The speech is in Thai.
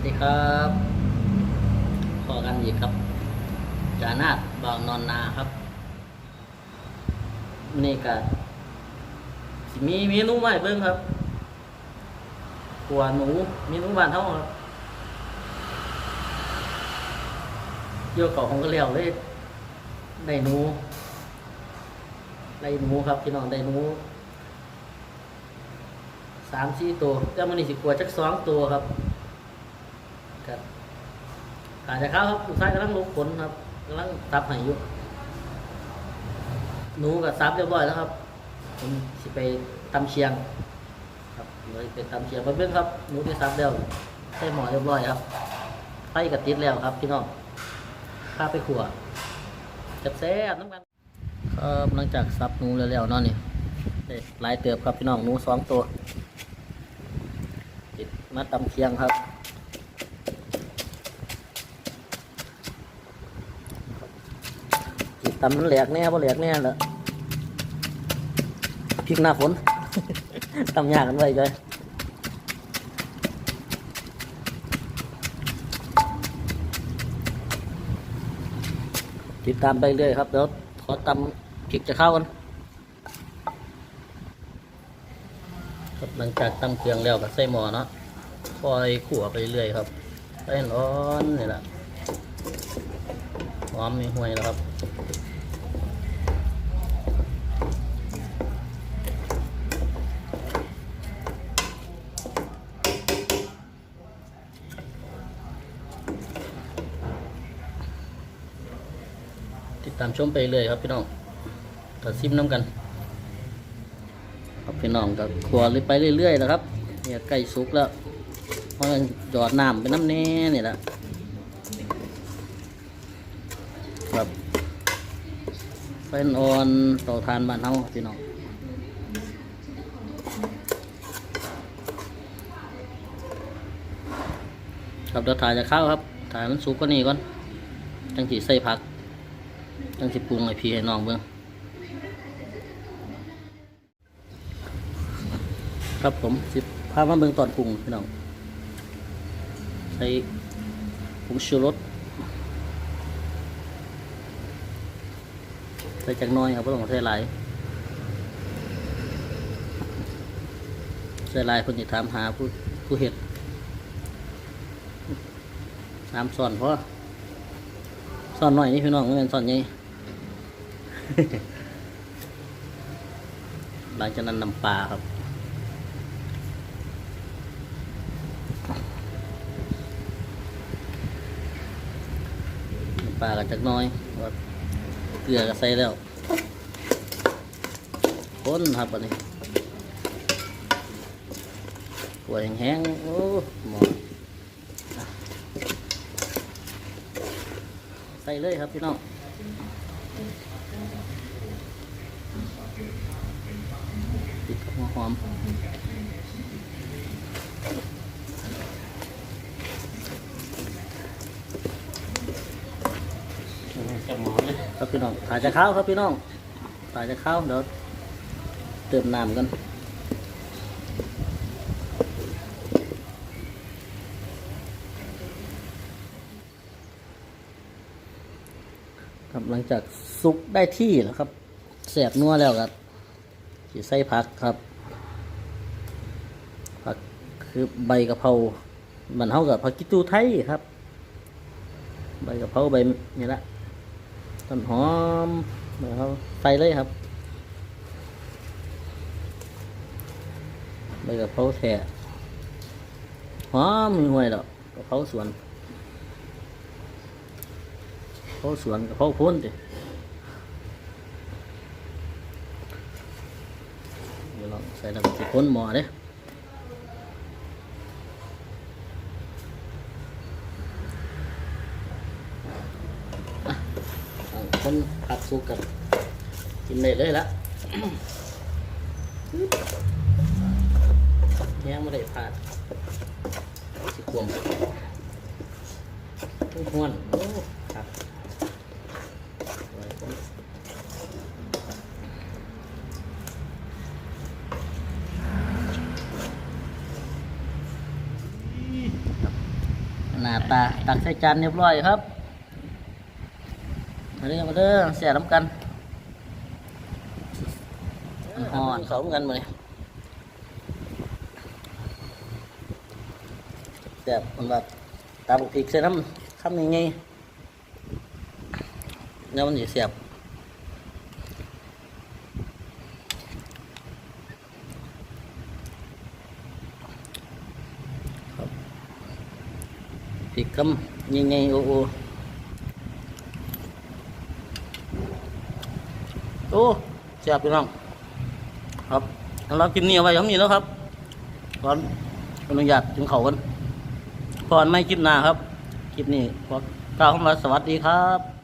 วัสดีครับพอกันอีกครับ จานาดบางนอนนาครับนี่ก็สิมีเมนูใหม่เบิ่งครับหัวหนูเมนูบ้านเท่าครับเกี่ยวกับของก็เลี้ยวเลยได้หนูได้หนูครับพี่น้องได้หนูสามสี่ตัวแต่มันนี่สิกลัวจักสองตัวครับ ครับอาจจะเข้าครับลูกชายกำลังลงผลครับกำลังซับให้อยู่หนูกับซับเรียบร้อยแล้วครับผมสิไปตำเชียง ครับเลยไปตำเชียงไปเบิ่งครับหนูที่ซับแล้วใส่หมอเรียบร้อยครับไฟกับติดแล้วครับพี่น้องข้าไปขัวจับแซ่บน้ำกันครับหลังจากซับหนูแล้วๆนาะนี่ได้หลายเติบครับพี่น้องหนูสองตัวติดมาตำเชียงครับ ตำมันแหลกแน่บ่แหลกแน่ละพริกหน้าฝน ตำยากกันไว้เลยติดตามไปเรื่อยครับเดี๋ยวขอตำพริกจะเข้ากันครับหลังจากตำเครื่องแล้วก็ใส่หม้อเนาะคอยขั่วไปเรื่อยครับให้ร้อนนี่แหละ อมมีห่วยแล้วครับติดตามชมไปเลยครับพี่น้องตัดซิมน้ำกัน ครับพี่น้องก็ครัวเลยไปเรื่อยๆนะครับเนี่ยใกล้สุกแล้วเพราะมันหยอดน้ำไปน้ำแน่เนี่ยแหละ ครับ เป็นออนต่อทานบ้านเฮาพี่น้องครับเดี๋ยวถ่ายจะเข้าครับ ถ่ายมันสุกก็นี่ก่อนจังสีใส่ผัก จังสิปรุงให้พี่ให้น้องเบิ่งครับผมสิพามาเบิ่งตอนปรุงพี่น้องใส่ผงชูรส ส่จักน้อยครับบ่ต้องใส่หลายใส่ลายคนจะถามหาผู้ผู้เห็ดสามส่วนพอส่วนหน่อยนี่พี่น้องไม่เป็นส่วนใหญ่หลังจากนั้นนำปลาครับปลากันจักน้อยว่า ลือก็ใส่แล้วคนครับอันนี้หัวแห้งๆโอ้หมอใส่เลยครับพี่น้องติดกับหัวหอม ครับพี่น้องถ่ายจะข้าครับพี่น้องถ่ายจะข้าเดี๋ยวเติมน้ำกันครับหลังจากซุกได้ที่แล้วครับแสบนัวแล้วครับสีใส่ผักครับ ผักคือใบกะเพรามันเท่ากับผักกิตูไทยครับ ใบกะเพราใบนี่แหละ ต้นหอมเดี๋ยวเขาใส่เลยครับใบกะเพราแท้หอมห่วยดอกกะเพราสวนกะเพราสวนกะเพราพ้นดิเดี๋ยวลองใส่น้ำสิพ้นหม้อเด้อะเอา คนผักสุกกับกินได้เลยละแห้งไม่ได้ผ่านสิควมทุกห้วนโอ้ครับไว้ก่อนหน้าตาตักใส่จานเรียบร้อยครับ เด้อมาเด้อเสียน้ำกันอ่อนเขากันมดเลยแซ่บมันแบบตาบุกพิกใส่น้ำคำยังไงแล้วมันจะเสียบพิกคำยังไงโอ้โอโอ้แซ่บพี่น้อง ครับเรากินเนี่ยไว้อย่างนี้แล้วครับก่อนอนุญาตจึงเขากันก่อนไม่คลิปหน้าครับ คลิปนี้ขอกล่าวคำว่าสวัสดีครับ